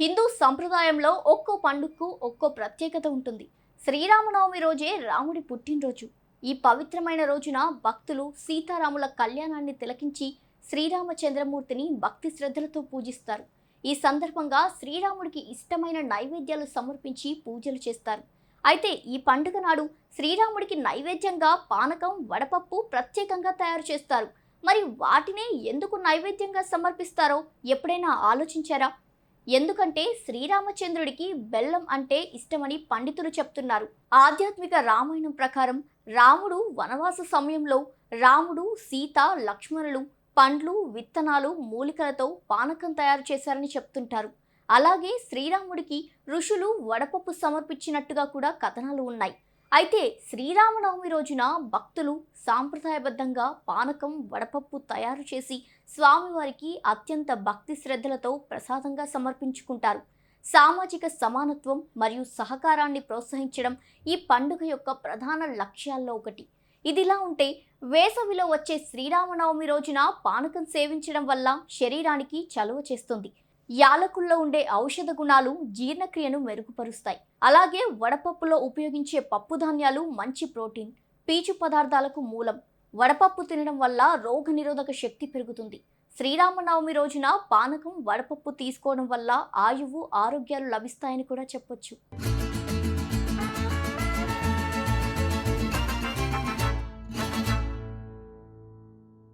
హిందూ సంప్రదాయంలో ఒక్కో పండుగకు ఒక్కో ప్రత్యేకత ఉంటుంది. శ్రీరామనవమి రోజే రాముడి పుట్టినరోజు. ఈ పవిత్రమైన రోజున భక్తులు సీతారాముల కళ్యాణాన్ని తిలకించి శ్రీరామచంద్రమూర్తిని భక్తి శ్రద్ధలతో పూజిస్తారు. ఈ సందర్భంగా శ్రీరాముడికి ఇష్టమైన నైవేద్యాలు సమర్పించి పూజలు చేస్తారు. అయితే ఈ పండుగ నాడు శ్రీరాముడికి నైవేద్యంగా పానకం వడపప్పు ప్రత్యేకంగా తయారు చేస్తారు. మరి వాటినే ఎందుకు నైవేద్యంగా సమర్పిస్తారో ఎప్పుడైనా ఆలోచించారా? ఎందుకంటే శ్రీరామచంద్రుడికి బెల్లం అంటే ఇష్టమని పండితులు చెప్తున్నారు. ఆధ్యాత్మిక రామాయణం ప్రకారం రాముడు వనవాస సమయంలో రాముడు సీత లక్ష్మణులు పండ్లు విత్తనాలు మూలికలతో పానకం తయారు చేశారని చెప్తుంటారు. అలాగే శ్రీరాముడికి ఋషులు వడపప్పు సమర్పించినట్టుగా కూడా కథనాలు ఉన్నాయి. అయితే శ్రీరామనవమి రోజున భక్తులు సాంప్రదాయబద్ధంగా పానకం వడపప్పు తయారు చేసి స్వామివారికి అత్యంత భక్తి శ్రద్ధలతో ప్రసాదంగా సమర్పించుకుంటారు. సామాజిక సమానత్వం మరియు సహకారాన్ని ప్రోత్సహించడం ఈ పండుగ యొక్క ప్రధాన లక్ష్యాల్లో ఒకటి. ఇదిలా ఉంటే వేసవిలో వచ్చే శ్రీరామనవమి రోజున పానకం సేవించడం వల్ల శరీరానికి చలువ చేస్తుంది. యాలకుల్లో ఉండే ఔషధ గుణాలు జీర్ణక్రియను మెరుగుపరుస్తాయి. అలాగే వడపప్పులో ఉపయోగించే పప్పు ధాన్యాలు మంచి ప్రోటీన్ పీచు పదార్థాలకు మూలం. వడపప్పు తినడం వల్ల రోగనిరోధక శక్తి పెరుగుతుంది. శ్రీరామనవమి రోజున పానకం వడపప్పు తీసుకోవడం వల్ల ఆయువు ఆరోగ్యాలు లభిస్తాయని కూడా చెప్పొచ్చు.